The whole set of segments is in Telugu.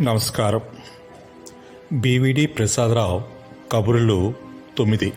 నమస్కారం. బీవీడి ప్రసాదరావు కబుర్లు తొమ్మిది.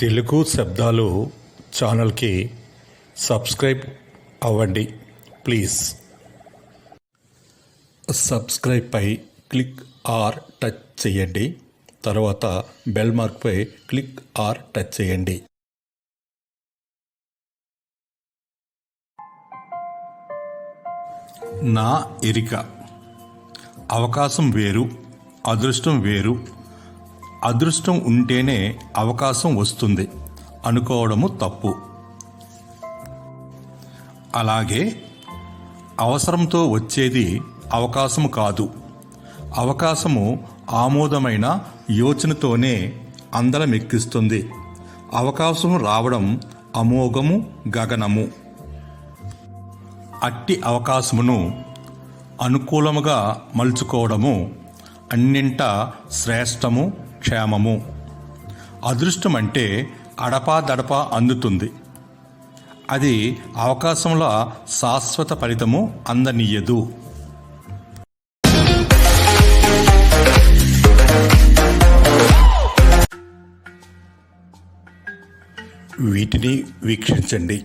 తెలుగు శబ్దాలు ఛానల్కి సబ్స్క్రైబ్ అవ్వండి ప్లీజ్. సబ్స్క్రైబ్పై క్లిక్ ఆర్ టచ్ చేయండి తర్వాత బెల్ మార్క్పై క్లిక్ ఆర్ టచ్ చేయండి. నా ఎరిక. అవకాశం వేరు అదృష్టం వేరు. అదృష్టం ఉంటేనే అవకాశం వస్తుంది. అనుకోవడము తప్పు. అలాగే అవసరంతో వచ్చేది అవకాశము కాదు. అవకాశము ఆమోదమైన యోచనతోనే అందలమెక్కిస్తుంది. అవకాశం రావడం అమోఘము గగనము. అట్టి అవకాశమును అనుకూలముగా మలుచుకోవడము అన్నింట శ్రేష్టము క్షేమము. అదృష్టం అంటే అడపాదడపా అందుతుంది. అది అవకాశంలో శాశ్వత ఫలితము అందనీయదు. వీటిని వీక్షించండి.